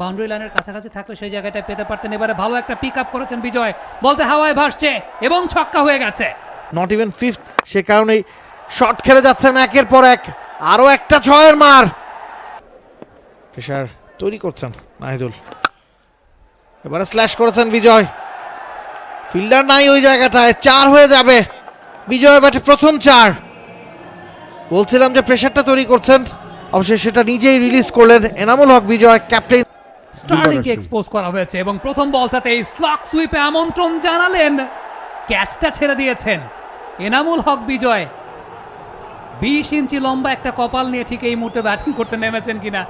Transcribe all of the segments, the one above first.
Boundary লাইনের কাছাকাছি থাকলে সেই জায়গাটায় পেতে পারতেন। এবারে ভালো একটা পিক আপ করেছেন বিজয়। বলতে হাওয়ায় ভাসছে এবং ছক্কা হয়ে গেছে। নট ইভেন ফিফথ সে কারণেই শট খেলে যাচ্ছেন একের পর এক। আরও একটা ছয়ের মার। প্রেশার তৈরি করছেন নাহিদুল এবারে স্ল্যাশ করেছেন বিজয়। ফিল্ডার নাই ওই জায়গাটায়, চার হয়ে যাবে। বিজয়ের ব্যাটে প্রথম চার। বলছিলাম যে প্রেশারটা তৈরি করছেন। অবশ্যই সেটা নিজেই রিলিজ করলেন এনামুল হক বিজয় ক্যাপ্টেন স্টার্লিংকে এক্সপোজ করা হয়েছে এবং প্রথম বলটাতেই স্লক সুইপে আমন্ত্রণ জানালেন। ক্যাচটা ছেড়ে দিয়েছেন। এনামুল হক বিজয়। বিশ ইঞ্চি লম্বা একটা কপাল নিয়ে ঠিক এই মুহূর্তে ব্যাটিং করতে নেমেছেন কিনা?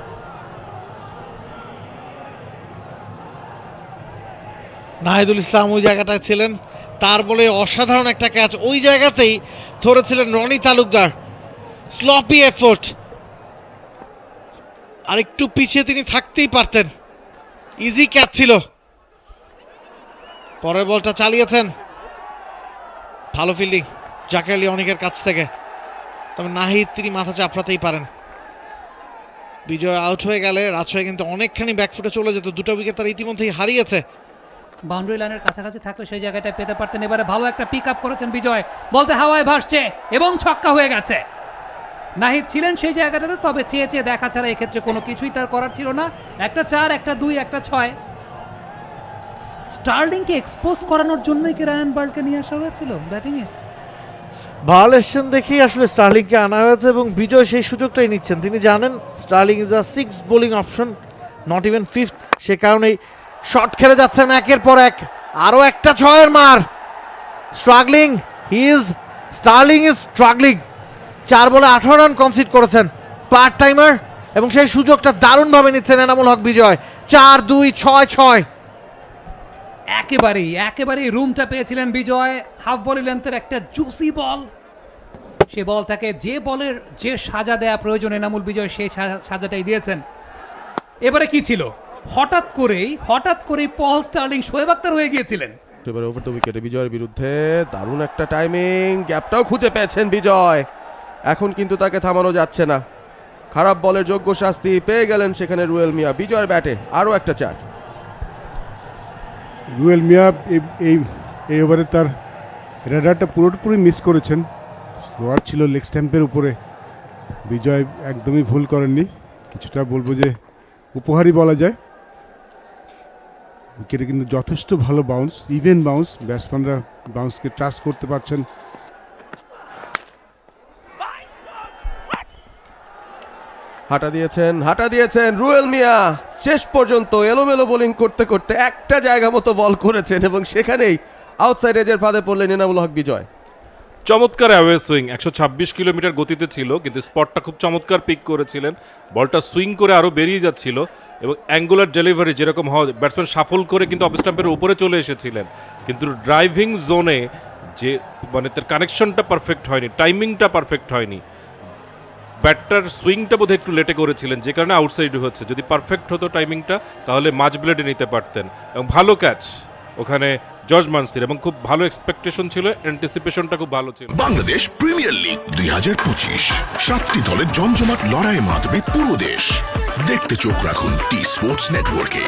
নাহিদুল ইসলাম ওই জায়গাটায় ছিলেন। তার বলে অসাধারণ একটা ক্যাচ ওই জায়গাতেই ধরেছিলেন রনি তালুকদার। স্লপি এফোর্ট আর একটু পিছিয়ে তিনি থাকতেই পারতেন। ইজি ক্যাচ ছিল। পরের বলটা চালিয়েছেন। ভালো ফিল্ডিং জাকের আলী অনেকের কাছ থেকে। তবে নাহিদ, তিনি মাথা চাপড়াতেই পারেন। বিজয় আউট হয়ে গেলে, রাজশাহী কিন্তু অনেকখানি ব্যাকফুটে চলে যেত। দুটো উইকেট তারা ইতিমধ্যেই হারিয়েছে। বাউন্ডারি লাইনের কাছাকাছি থাকলে সেই জায়গাটায় পেতে পারতেন। এবারে ভালো একটা পিক আপ করেছেন বিজয়। বলতে হাওয়ায় ভাসছে এবং ছক্কা হয়ে গেছে। নাহিদ ছিলেন সেই জায়গাটাতে, তবে চেয়ে চেয়ে দেখা ছাড়া এক্ষেত্রে কোনো কিছুই তার করার ছিল না। একটা চার, একটা দুই, একটা ছয়। স্টার্লিংকে এক্সপোজ করানোর জন্যই কি রায়ান বার্লকে নিয়ে আসা হয়েছিল ব্যাটিংয়ে? ভায়োলেশন দেখেই আসলে স্টার্লিংকে আনা হয়েছে এবং বিজয় সেই সুযোগটাই নিচ্ছেন। তিনি জানেন, Stirling is a six bowling option not even fifth সে কারণেই শট খেলে যাচ্ছেন একের পর এক। আরও একটা ছয়ের মার। Struggling he is Sterling is struggling চার বলে আঠারো রান কনসিড করেছেন পার্ট টাইমার এবং সেই সুযোগটা দারুণভাবে নিচ্ছেন এনামুল হক বিজয়। চার দুই ছয় ছয়। একেবারেই একেবারেই রুমটা পেয়েছিলেন বিজয়। হাফ বলি লেন্থের একটা জুসি বল সে বলটাকে যে বলের যে সাজা দেয়া প্রয়োজন এনামুল বিজয় সেই সাজাটাই দিয়েছেন। এবারে কি ছিল? হঠাৎ করেই হঠাৎ করেই পল স্টার্লিং শোয়েব আক্তার হয়ে গিয়েছিলেন। এবারে ওভার দ্য উইকেটে বিজয়ের বিরুদ্ধে দারুণ একটা টাইমিং গ্যাপটাও খুঁজে পেয়েছেন বিজয়। এখন কিন্তু তাকে থামানো যাচ্ছে না। খারাপ বলের যোগ্য শাস্তি পেয়ে গেলেন সেখানে রুয়েল মিয়া। বিজয়ের ব্যাটে আরও একটা চার। রুয়েল মিয়া এই- এই এই ওভারে তার রেডারটা পুরোপুরি মিস করেছেন। স্লোয়ার ছিল লেগ স্ট্যাম্পের উপরে। বিজয় একদমই ভুল করেননি। কিছুটা বলব যে উপহারই বলা যায়। উইকেটে কিন্তু যথেষ্ট ভালো বাউন্স ইভেন বাউন্স ব্যাটসম্যানরা বাউন্সকে ট্রাস্ট করতে পারছেন। হাঁটা দিয়েছেন হাঁটা দিয়েছেন রুয়েল মিয়া। শেষ পর্যন্ত এলোমেলো বোলিং করতে করতে একটা জায়গা মতো বল করেছেন এবং সেখানেই আউটসাইড এজের ফাঁদে পড়লেন এনামুল হক বিজয়। চমৎকার অ্যাওয়ে সুইং, একশো ছাব্বিশ কিলোমিটার গতিতে ছিল, কিন্তু স্পটটা খুব চমৎকার পিক করেছিলেন। বলটা সুইং করে আরও বেরিয়ে যাচ্ছিল এবং অ্যাঙ্গুলার ডেলিভারি যেরকম হয় ব্যাটসম্যান সাফল করে কিন্তু অফ স্টাম্পের উপরে চলে এসেছিলেন। কিন্তু ড্রাইভিং জোনে যে মানে তার কানেকশনটা পারফেক্ট হয়নি টাইমিংটা পারফেক্ট হয়নি। ব্যাটটার সুইংটা বোধহয় একটু লেটে করেছিলেন, যে কারণে আউটসাইড হচ্ছে। যদি পারফেক্ট হতো টাইমিংটা তাহলে মাঝ ব্লেডে নিতে পারতেন। এবং ভালো ক্যাচ ওখানে জর্জ মানসির, এবং খুব ভালো এক্সপেকটেশন ছিল অ্যান্টিসিপেশনটা খুব ভালো ছিল। বাংলাদেশ প্রিমিয়ার লিগ দুই হাজার পঁচিশ। সাতটি দলের জমজমাট লড়াইয়ের মাধ্যমে পুরো দেশ। দেখতে চোখ রাখুন টি স্পোর্টস নেটওয়ার্কে